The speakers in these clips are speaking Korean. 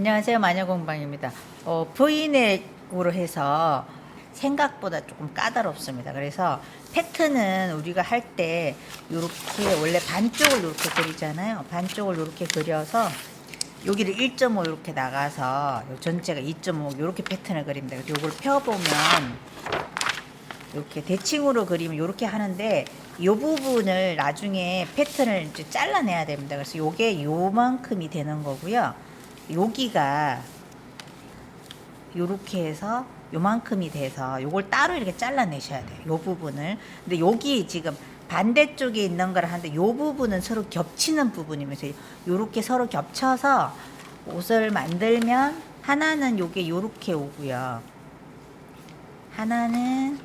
안녕하세요. 마녀공방입니다. 어, V넥으로 해서 생각보다 조금 까다롭습니다. 그래서 패턴은 우리가 할 때 이렇게 원래 반쪽을 이렇게 그리잖아요. 반쪽을 이렇게 그려서 여기를 1.5 이렇게 나가서 요 전체가 2.5 이렇게 패턴을 그립니다. 이걸 펴보면 이렇게 대칭으로 그리면 이렇게 하는데 이 부분을 나중에 패턴을 이제 잘라내야 됩니다. 그래서 요게 요만큼이 되는 거고요. 여기가 요렇게 해서 요만큼이 돼서 요걸 따로 이렇게 잘라내셔야 돼요. 요 부분을. 근데 여기 지금 반대쪽에 있는 거를 하는데 요 부분은 서로 겹치는 부분이면서 요렇게 서로 겹쳐서 옷을 만들면 하나는 요게 요렇게 오고요. 하나는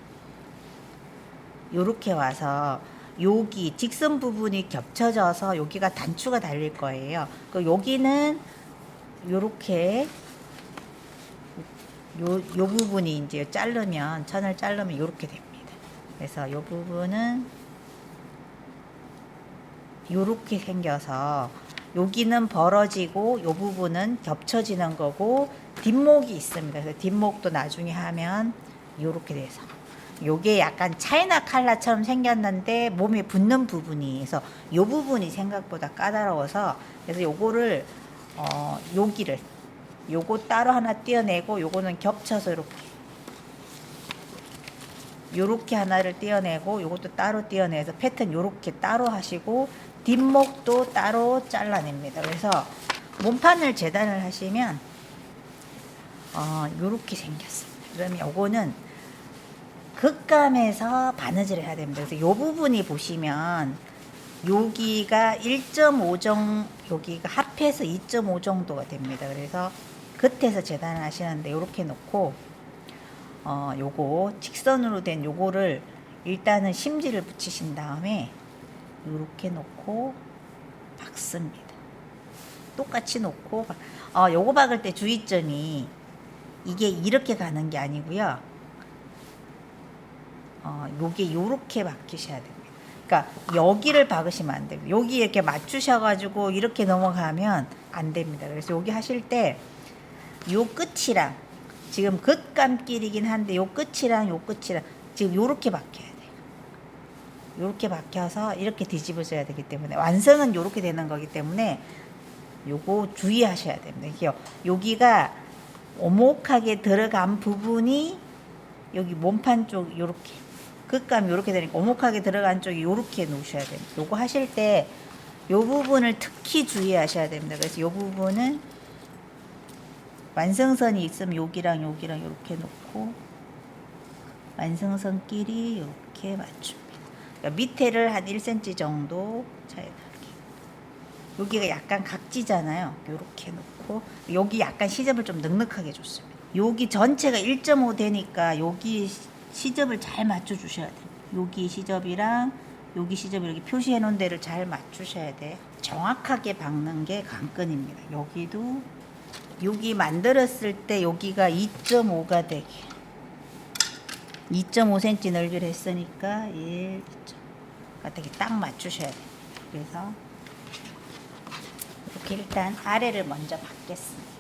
요렇게 와서 여기 직선 부분이 겹쳐져서 여기가 단추가 달릴 거예요. 그 여기는 요렇게 요, 요 부분이 이제 자르면 천을 자르면 요렇게 됩니다. 그래서 요 부분은 요렇게 생겨서 여기는 벌어지고 요 부분은 겹쳐지는 거고 뒷목이 있습니다. 그래서 뒷목도 나중에 하면 요렇게 돼서 요게 약간 차이나 칼라처럼 생겼는데 몸에 붙는 부분이 그래서 요 부분이 생각보다 까다로워서 그래서 요거를 어 여기를 요거 따로 하나 떼어내고 요거는 겹쳐서 이렇게 요렇게 하나를 떼어내고 요것도 따로 떼어내서 패턴 요렇게 따로 하시고 뒷목도 따로 잘라냅니다. 그래서 몸판을 재단을 하시면 어 요렇게 생겼습니다. 그러면 요거는 극감에서 바느질을 해야 됩니다. 그래서 요 부분이 보시면 여기가 1.5 정도 여기가 합해서 2.5 정도가 됩니다. 그래서 끝에서 재단을 하시는데 이렇게 놓고 어 요거 직선으로 된 요거를 일단은 심지를 붙이신 다음에 이렇게 놓고 박습니다. 똑같이 놓고 박- 어 요거 박을 때 주의점이 이게 이렇게 가는 게 아니고요. 어 요게 요렇게 박히셔야 됩니다. 그러니까 여기를 박으시면 안 됩니다. 여기 이렇게 맞추셔가지고 이렇게 넘어가면 안 됩니다. 그래서 여기 하실 때 요 끝이랑 지금 끝감길이긴 한데 요 끝이랑 요 끝이랑 지금 요렇게 박혀야 돼요. 요렇게 박혀서 이렇게 뒤집어져야 되기 때문에 완성은 요렇게 되는 거기 때문에 요거 주의하셔야 됩니다. 여기가 오목하게 들어간 부분이 여기 몸판 쪽 요렇게 끝감이 요렇게 되니까 오목하게 들어간 쪽이 요렇게 놓으셔야 됩니다. 요거 하실 때 요 부분을 특히 주의하셔야 됩니다. 그래서 요 부분은 완성선이 있으면 여기랑 여기랑 이렇게 놓고 완성선끼리 이렇게 맞춥니다. 그러니까 밑에를 한 1cm 정도 차이 나게. 여기가 약간 각지잖아요. 이렇게 놓고 여기 약간 시접을 좀 넉넉하게 줬습니다. 여기 전체가 1.5 되니까 여기 시접을 잘 맞춰 주셔야 돼요. 여기 시접이랑 여기 시접 이렇게 표시해 놓은 데를 잘 맞추셔야 돼요. 정확하게 박는 게 관건입니다. 여기도 여기 만들었을 때 여기가 2.5가 되게 2.5cm 넓이를 했으니까 1, 2.5가 되게 딱 맞추셔야 돼요. 그래서 이렇게 일단 아래를 먼저 받겠습니다.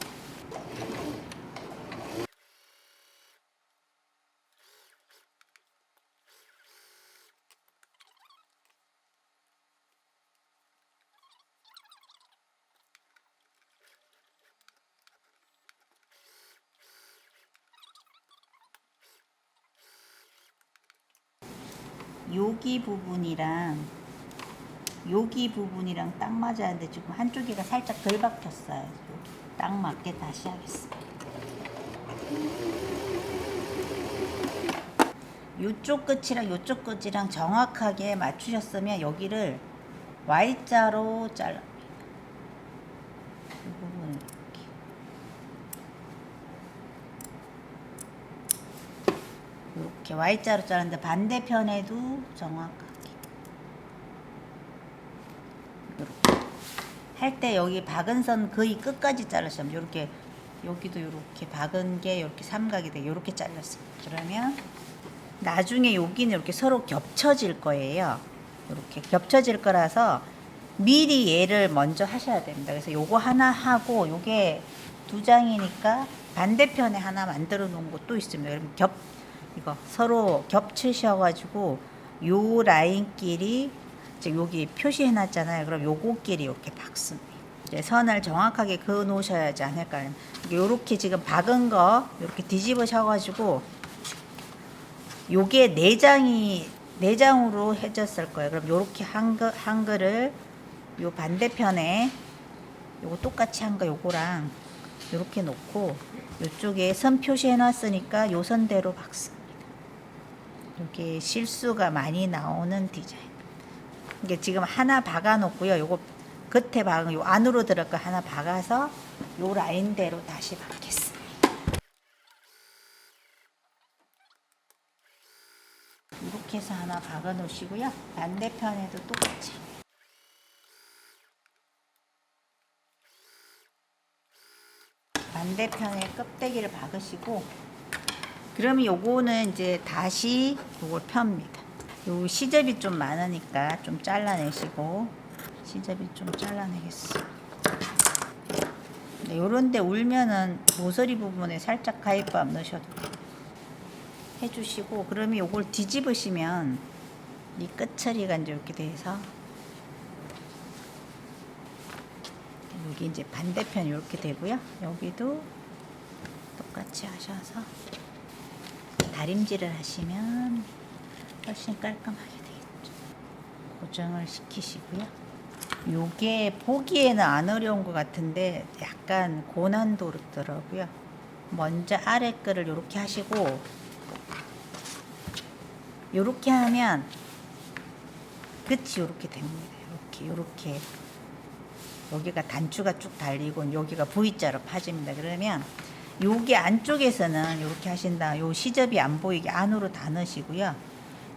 여기 부분이랑 여기 부분이랑 딱 맞아야 하는데 지금 한쪽이가 살짝 덜 박혔어요. 딱 맞게 다시 하겠습니다. 이쪽 끝이랑 이쪽 끝이랑 정확하게 맞추셨으면 여기를 Y자로 잘라. 이 부분을 이렇게. 이렇게 Y자로 자르는데 반대편에도 정확하게 이렇게 할 때 여기 박은 선 거의 끝까지 자르시면 이렇게 여기도 이렇게 박은 게 이렇게 삼각이 돼 이렇게 잘랐어요. 그러면 나중에 여기는 이렇게 서로 겹쳐질 거예요. 이렇게 겹쳐질 거라서 미리 얘를 먼저 하셔야 됩니다. 그래서 요거 하나 하고 요게 두 장이니까 반대편에 하나 만들어 놓은 것도 있습니다. 여러분 겹 이거 서로 겹치셔가지고 요 라인끼리 이제 여기 표시해 놨잖아요. 그럼 요거끼리 이렇게 박습니다. 이제 선을 정확하게 그어 놓으셔야지 않을까요? 요렇게 지금 박은 거 이렇게 뒤집으셔가지고 요게 네 장이 네 장으로 해졌을 거예요. 그럼 요렇게 한글 한글을 요 반대편에 요거 똑같이 한 거 요거랑 요렇게 놓고 요쪽에 선 표시해 놨으니까 요 선대로 박습니다. 이게 실수가 많이 나오는 디자인. 이게 지금 하나 박아 놓고요. 요거 끝에 박은 요 안으로 들어갈 거 하나 박아서 요 라인대로 다시 박겠습니다. 이렇게 해서 하나 박아 놓으시고요. 반대편에도 똑같이. 반대편에 껍데기를 박으시고 그러면 요거는 이제 다시 요걸 펴입니다. 요 시접이 좀 많으니까 좀 잘라내시고 시접이 좀 잘라내겠습니다. 네, 요런데 울면은 모서리 부분에 살짝 가위밥 넣으셔도. 해주시고 그러면 요걸 뒤집으시면 이 끝처리가 이제 이렇게 돼서 여기 이제 반대편 이렇게 되고요. 여기도 똑같이 하셔서 다림질을 하시면 훨씬 깔끔하게 되겠죠. 고정을 시키시고요. 요게 보기에는 안 어려운 것 같은데 약간 고난도더라고요. 먼저 아래 거를 이렇게 하시고 요렇게 하면 끝이 요렇게 됩니다. 요렇게 요렇게 여기가 단추가 쭉 달리고 여기가 V자로 파집니다. 그러면 여기 안쪽에서는 이렇게 하신 다. 요 시접이 안 보이게 안으로 다 넣으시고요.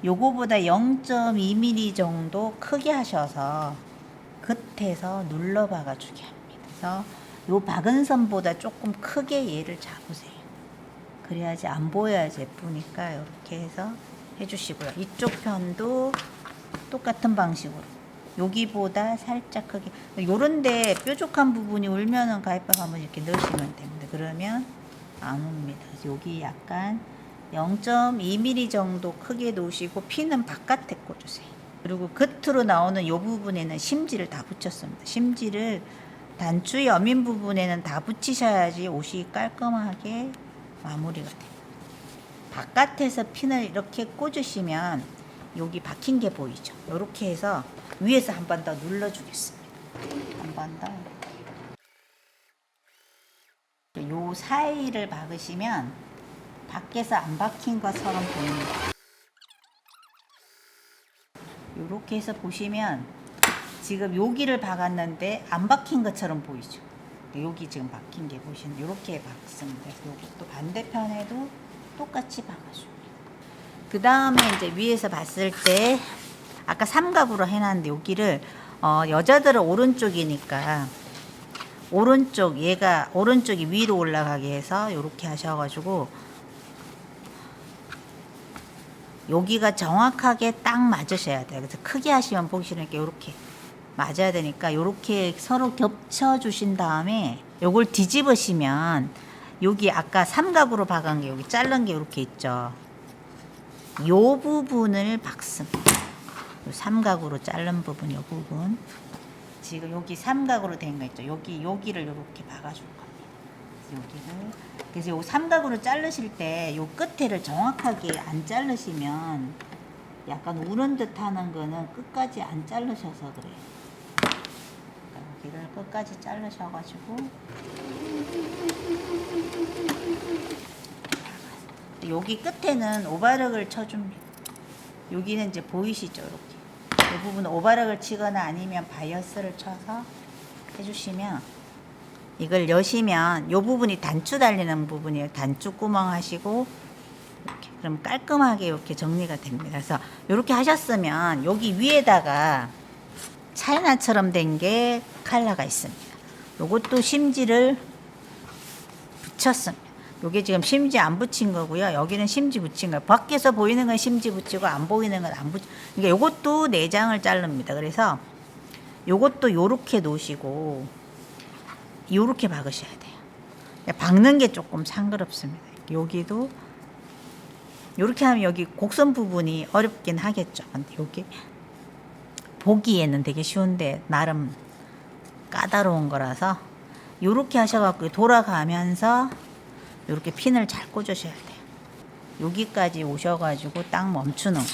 요거보다 0.2mm 정도 크게 하셔서 끝에서 눌러 박아 주게 합니다. 그래서 요 박은 선보다 조금 크게 얘를 잡으세요. 그래야지 안 보여야지 예쁘니까 이렇게 해서 해주시고요. 이쪽 편도 똑같은 방식으로 여기보다 살짝 크게 요런데 뾰족한 부분이 울면은 가위밥 한번 이렇게 넣으시면 됩니다. 그러면 안 옵니다. 여기 약간 0.2mm 정도 크게 놓으시고 피는 바깥에 꽂으세요. 그리고 끝으로 나오는 요 부분에는 심지를 다 붙였습니다. 심지를 단추 여민 부분에는 다 붙이셔야지 옷이 깔끔하게 마무리가 됩니다. 바깥에서 핀을 이렇게 꽂으시면 여기 박힌 게 보이죠. 이렇게 해서 위에서 한 번 더 눌러주겠습니다. 한 번 더. 요 사이를 박으시면 밖에서 안 박힌 것처럼 보입니다. 이렇게 해서 보시면 지금 여기를 박았는데 안 박힌 것처럼 보이죠. 여기 지금 박힌 게 보시는 이렇게 박습니다. 이것도 반대편에도 똑같이 박아줍니다. 그 다음에 이제 위에서 봤을 때 아까 삼각으로 해놨는데 여기를 어, 여자들은 오른쪽이니까 오른쪽 얘가 오른쪽이 위로 올라가게 해서 이렇게 하셔가지고 여기가 정확하게 딱 맞으셔야 돼요. 그래서 크게 하시면 보기 싫으니까 이렇게 맞아야 되니까 이렇게 서로 겹쳐 주신 다음에 요걸 뒤집으시면 여기 아까 삼각으로 박은 게 여기 자른 게 이렇게 있죠. 요 부분을 박습니다. 요 삼각으로 자른 부분 요 부분 지금 여기 삼각으로 된 거 있죠. 여기 여기를 이렇게 박아줄 겁니다. 여기를 그래서 요 삼각으로 자르실 때 요 끝에를 정확하게 안 자르시면 약간 우는 듯 하는 거는 끝까지 안 자르셔서 그래요. 여기를 끝까지 자르셔가지고 여기 끝에는 오바력을 쳐줍니다. 여기는 이제 보이시죠? 이렇게. 이 부분 오바력을 치거나 아니면 바이어스를 쳐서 해주시면 이걸 여시면 이 부분이 단추 달리는 부분이에요. 단추 구멍 하시고 이렇게 그럼 깔끔하게 이렇게 정리가 됩니다. 그래서 이렇게 하셨으면 여기 위에다가 차이나처럼 된 게 칼라가 있습니다. 요것도 심지를 붙였습니다. 요게 지금 심지 안 붙인 거고요. 여기는 심지 붙인 거예요. 밖에서 보이는 건 심지 붙이고 안 보이는 건 안 붙. 그러니까 요것도 네 장을 자릅니다. 그래서 요것도 요렇게 놓으시고 요렇게 박으셔야 돼요. 박는 게 조금 상그럽습니다. 여기도 이렇게 하면 여기 곡선 부분이 어렵긴 하겠죠. 근데 여기 보기에는 되게 쉬운데 나름 까다로운 거라서 이렇게 하셔갖고 돌아가면서 이렇게 핀을 잘 꽂으셔야 돼요. 여기까지 오셔가지고 딱 멈추는 거.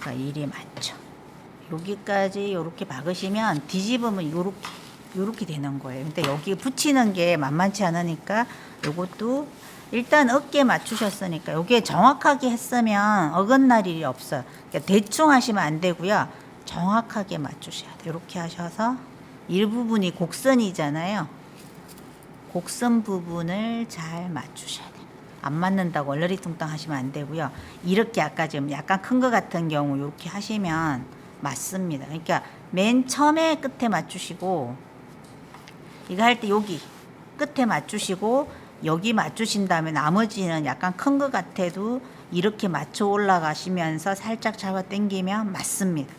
그러니까 일이 많죠. 여기까지 이렇게 박으시면 뒤집으면 요렇게 요렇게 되는 거예요. 근데 여기 붙이는 게 만만치 않으니까 요것도 일단 어깨 맞추셨으니까 요게 정확하게 했으면 어긋날 일이 없어요. 그러니까 대충 하시면 안 되고요. 정확하게 맞추셔야 돼요. 이렇게 하셔서 일부분이 곡선이잖아요. 곡선 부분을 잘 맞추셔야 돼요. 안 맞는다고 얼러리뚱땅 하시면 안 되고요. 이렇게 아까 지금 약간 큰 거 같은 경우 이렇게 하시면 맞습니다. 그러니까 맨 처음에 끝에 맞추시고 이거 할 때 여기 끝에 맞추시고 여기 맞추신 다음에 나머지는 약간 큰거 같아도 이렇게 맞춰 올라가시면서 살짝 잡아 당기면 맞습니다.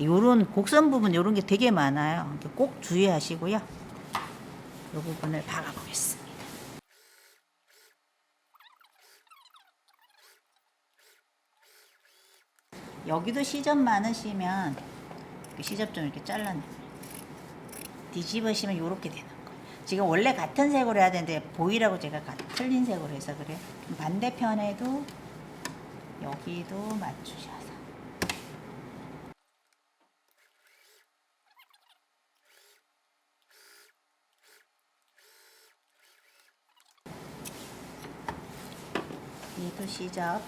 요런 곡선 부분 요런 게 되게 많아요. 꼭 주의하시고요. 요 부분을 박아 보겠습니다. 여기도 시접 많으시면 그 시접 좀 이렇게 잘라내. 뒤집으시면 이렇게 되는 거예요. 지금 원래 같은 색으로 해야 되는데 보이라고 제가 가- 틀린 색으로 해서 그래요. 반대편에도 여기도 맞추셔서. 얘도 시접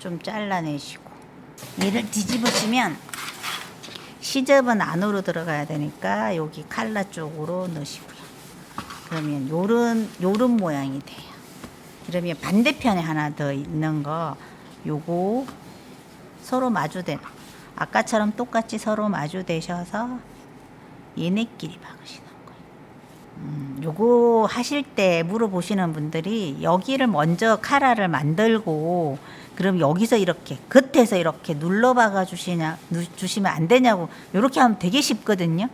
좀 잘라내시고 얘를 뒤집으시면 시접은 안으로 들어가야 되니까 여기 칼라 쪽으로 넣으시고요. 그러면 요런 요런 모양이 돼요. 그러면 반대편에 하나 더 있는 거 요거 서로 마주대는 아까처럼 똑같이 서로 마주대셔서 얘네끼리 박으시는. 음, 요거 하실 때 물어보시는 분들이 여기를 먼저 카라를 만들고 그럼 여기서 이렇게 겉에서 이렇게 눌러 박아 주시냐 누- 주시면 안 되냐고 요렇게 하면 되게 쉽거든요.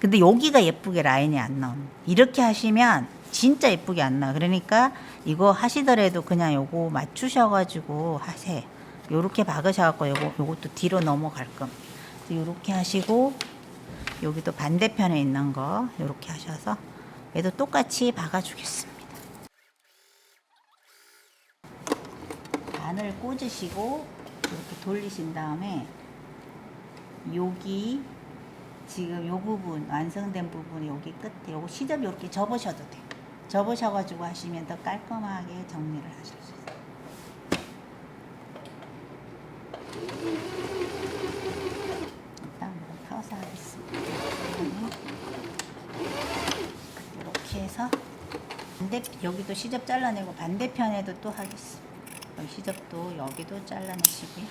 근데 여기가 예쁘게 라인이 안 나옵니다. 이렇게 하시면 진짜 예쁘게 안 나와. 그러니까 이거 하시더라도 그냥 요거 맞추셔가지고 하세요. 요렇게 박으셔갖고 요거 요것도 뒤로 넘어갈 겁니다. 요렇게 하시고 여기도 반대편에 있는 거 요렇게 하셔서 얘도 똑같이 박아주겠습니다. 반을 꽂으시고 이렇게 돌리신 다음에 여기 지금 요 부분 완성된 부분이 여기 끝에 요거 시접 이렇게 접으셔도 돼요. 접으셔가지고 하시면 더 깔끔하게 정리를 하실 수 있어요. 일단 물을 타서 하겠습니다. 이렇게 해서 반대 여기도 시접 잘라내고 반대편에도 또. 여기 시접도 여기도 잘라내시고요.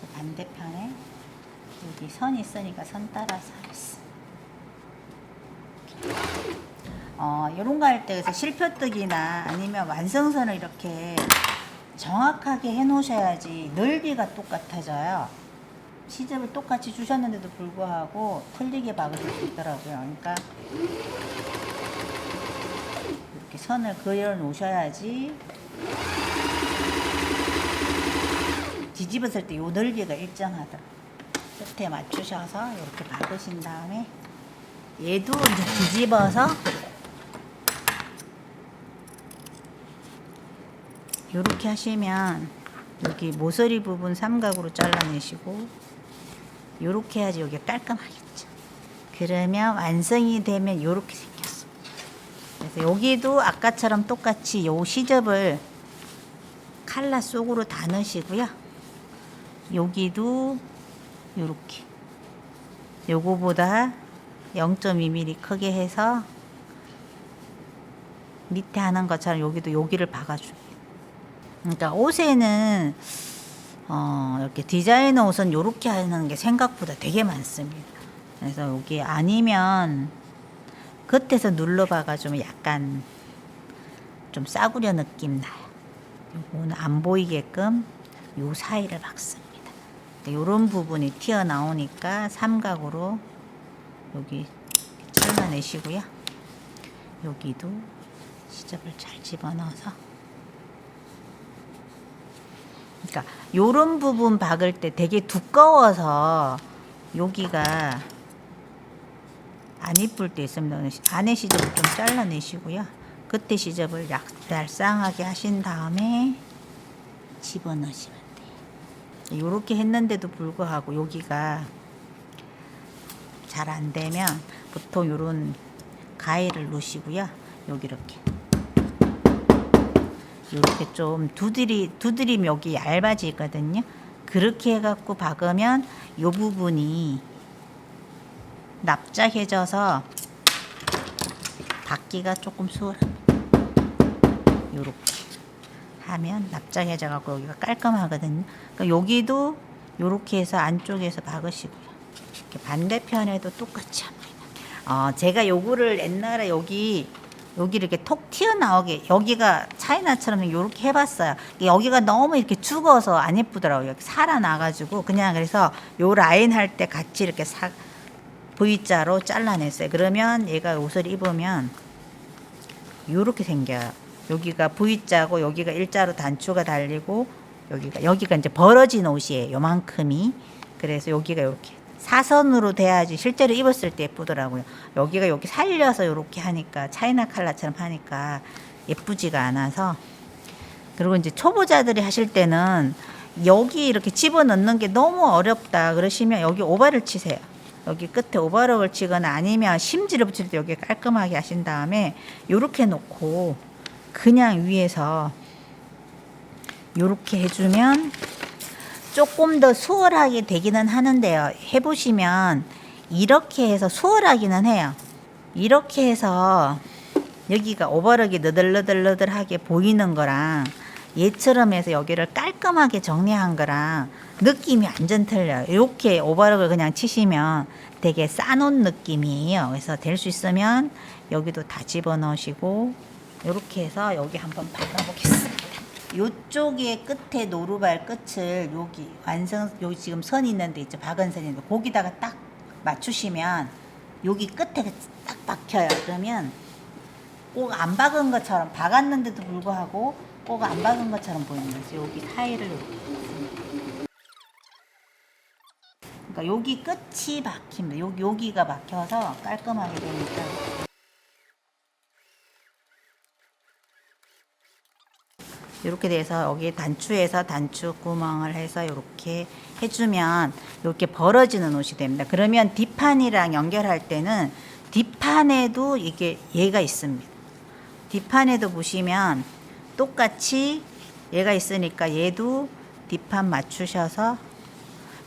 그 반대편에 여기 선 있으니까 선 따라서 하겠습니다. 어, 이런 거 할 때 그래서 실표뜨기나 아니면 완성선을 이렇게 정확하게 해 놓으셔야지 넓이가 똑같아져요. 시접을 똑같이 주셨는데도 불구하고 틀리게 박으실 수 있더라고요. 그러니까 이렇게 선을 그려 놓으셔야지 뒤집었을 때 요 넓이가 일정하더라고요. 끝에 맞추셔서 이렇게 박으신 다음에 얘도 이제 뒤집어서 이렇게 하시면 여기 모서리 부분 삼각으로 잘라내시고 이렇게 해야지 여기 깔끔하겠죠. 그러면 완성이 되면 이렇게. 그래서 여기도 아까처럼 똑같이 요 시접을 칼라 속으로 다 넣으시고요. 여기도 요렇게 요거보다 0.2mm 크게 해서 밑에 하는 것처럼 여기도 여기를 박아줍니다. 그러니까 옷에는 어, 이렇게 디자이너 옷은 이렇게 하는 게 생각보다 되게 많습니다. 그래서 여기 아니면 겉에서 눌러봐가 좀 약간 좀 싸구려 느낌 나요. 요거는 안 보이게끔 요 사이를 박습니다. 이런 부분이 튀어나오니까 삼각으로 여기 잘라내시고요. 여기도 시접을 잘 집어넣어서 그러니까 요런 부분 박을 때 되게 두꺼워서 여기가 안 이쁠 때 있으면 안에 시접을 좀 잘라내시고요. 끝에 시접을 약, 얄쌍하게 하신 다음에 집어넣으시면 돼요. 이렇게 했는데도 불구하고 여기가 잘 안 되면 보통 이런 가위를 놓으시고요. 여기 이렇게 이렇게 좀 두드리 두드림 여기 얇아지거든요. 그렇게 해갖고 박으면 이 부분이 납작해져서 박기가 조금 수월합니다. 요렇게 하면 납작해져 갖고 여기가 깔끔하거든요. 그러니까 여기도 요렇게 해서 안쪽에서 박으시고요. 반대편에도 똑같이 합니다. 어, 제가 요거를 옛날에 여기 여기 이렇게 톡 튀어나오게 여기가 차이나처럼 이렇게 해봤어요. 여기가 너무 이렇게 죽어서 안 예쁘더라고요. 살아나가지고 그냥 그래서 요 라인 할 때 같이 이렇게 사, V자로 잘라냈어요. 그러면 얘가 옷을 입으면 요렇게 생겨요. 여기가 V자고 여기가 일자로 단추가 달리고 여기가 여기가 이제 벌어진 옷이에요. 요만큼이. 그래서 여기가 이렇게 사선으로 돼야지 실제로 입었을 때 예쁘더라고요. 여기가 여기 살려서 이렇게 하니까 차이나 칼라처럼 하니까 예쁘지가 않아서 그리고 이제 초보자들이 하실 때는 여기 이렇게 집어넣는 게 너무 어렵다 그러시면 여기 오바를 치세요. 여기 끝에 오버럭을 치거나 아니면 심지를 붙일 때 여기 깔끔하게 하신 다음에 요렇게 놓고 그냥 위에서 요렇게 해주면 조금 더 수월하게 되기는 하는데요. 해보시면 이렇게 해서 수월하기는 해요. 이렇게 해서 여기가 오버럭이 너덜너덜너덜하게 보이는 거랑 얘처럼 해서 여기를 깔끔하게 정리한 거랑 느낌이 완전 틀려요. 이렇게 오버럭을 그냥 치시면 되게 싸놓은 느낌이에요. 그래서 될 수 있으면 여기도 다 집어넣으시고 이렇게 해서 여기 한번 박아보겠습니다. 요쪽에 끝에 노루발 끝을 여기 완성 여기 지금 선 있는데 있죠 박은 선인데 거기다가 딱 맞추시면 여기 끝에 딱 박혀요. 그러면 꼭 안 박은 것처럼 박았는데도 불구하고 꼭안 박은 것처럼 보이는 거죠. 여기 사이를 이렇게. 그러니까 여기 끝이 박힙니다. 여기 여기가 박혀서 깔끔하게 되니까. 이렇게 돼서 여기 단추에서 단추 구멍을 해서 이렇게 해주면 이렇게 벌어지는 옷이 됩니다. 그러면 뒷판이랑 연결할 때는 뒷판에도 이게 얘가 있습니다. 뒷판에도 보시면 똑같이 얘가 있으니까 얘도 뒷판 맞추셔서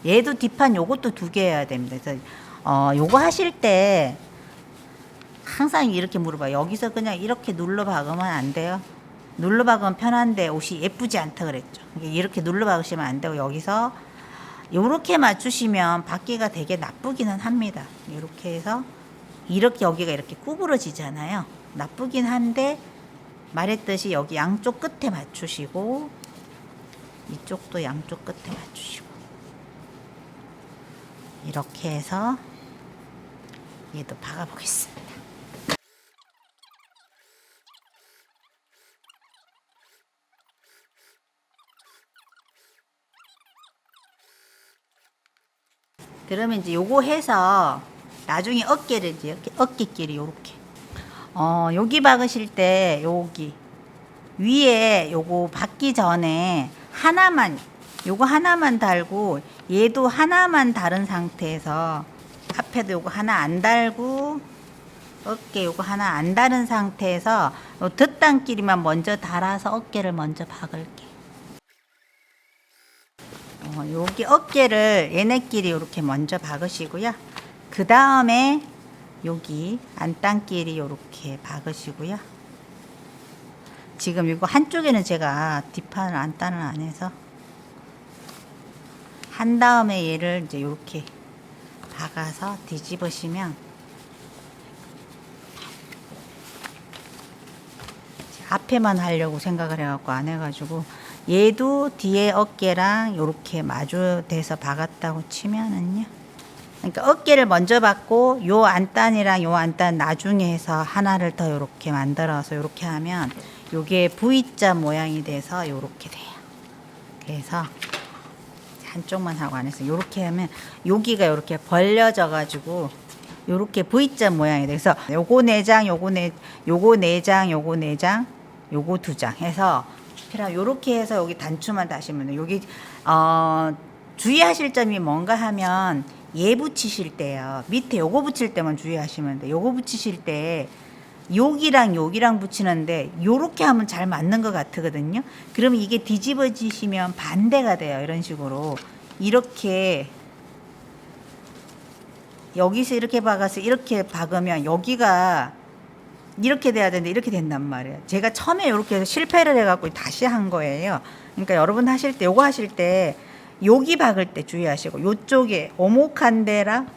얘도 뒷판 요것도 두 개 해야 됩니다. 그래서 어 요거 하실 때 항상 이렇게 물어봐요. 여기서 그냥 이렇게 눌러 박으면 안 돼요. 눌러 박으면 편한데 옷이 예쁘지 않다 그랬죠. 이렇게 눌러 박으시면 안 되고 여기서 요렇게 맞추시면 받기가 되게 나쁘기는 합니다. 이렇게 해서 이렇게 여기가 이렇게 구부러지잖아요. 나쁘긴 한데 말했듯이 여기 양쪽 끝에 맞추시고 이쪽도 양쪽 끝에 맞추시고 이렇게 해서 얘도 박아 보겠습니다. 그러면 이제 요거 해서 나중에 어깨를 이제 이렇게 어깨끼리 요렇게 어 여기 박으실 때 여기 위에 요거 박기 전에 하나만 요거 하나만 달고 얘도 하나만 다른 상태에서 앞에도 요거 하나 안 달고 어깨 요거 하나 안 다른 상태에서 요 덧단끼리만 먼저 달아서 어깨를 먼저 박을게. 어, 여기 어깨를 얘네끼리 이렇게 먼저 박으시고요. 그 다음에 여기 안단끼리 이렇게 박으시고요. 지금 이거 한쪽에는 제가 뒷판을 안단을 안 해서 한 다음에 얘를 이제 이렇게 박아서 뒤집으시면 앞에만 하려고 생각을 해갖고 안 해가지고 얘도 뒤에 어깨랑 이렇게 마주돼서 박았다고 치면은요 그러니까 어깨를 먼저 받고 요 안단이랑 요 안단 나중에 해서 하나를 더 요렇게 만들어서 요렇게 하면 요게 V자 모양이 돼서 요렇게 돼요. 그래서 한쪽만 하고 안 해서 요렇게 하면 여기가 요렇게 벌려져 가지고 요렇게 V자 모양이 돼서 요거 네 장, 요거 네 요거 네 장, 요거 네 장, 요거 두 장 해서 필요한 요렇게 해서 여기 단추만 다시면. 여기 어 주의하실 점이 뭔가 하면 얘 붙이실 때요. 밑에 요거 붙일 때만 주의하시면 돼요. 요거 붙이실 때 여기랑 여기랑 붙이는데 요렇게 하면 잘 맞는 것 같거든요. 그러면 이게 뒤집어지시면 반대가 돼요. 이런 식으로 이렇게 여기서 이렇게 박아서 이렇게 박으면 여기가 이렇게 돼야 되는데 이렇게 된단 말이에요. 제가 처음에 이렇게 해서 실패를 해갖고 다시 한 거예요. 그러니까 여러분 하실 때 요거 하실 때 여기 박을 때 주의하시고 요쪽에 오목한 데랑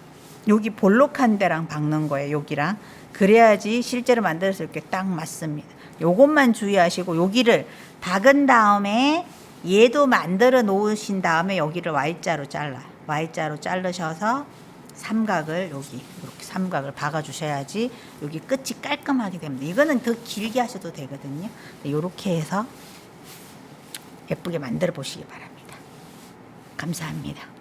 여기 볼록한 데랑 박는 거예요. 여기랑 그래야지 실제로 만들어서 이렇게 딱 맞습니다. 요것만 주의하시고 여기를 박은 다음에 얘도 만들어 놓으신 다음에 여기를 Y자로 잘라. Y자로 자르셔서 삼각을 여기 이렇게 삼각을 박아 주셔야지 여기 끝이 깔끔하게 됩니다. 이거는 더 길게 하셔도 되거든요. 이렇게 해서 예쁘게 만들어 보시기 바랍니다. 감사합니다.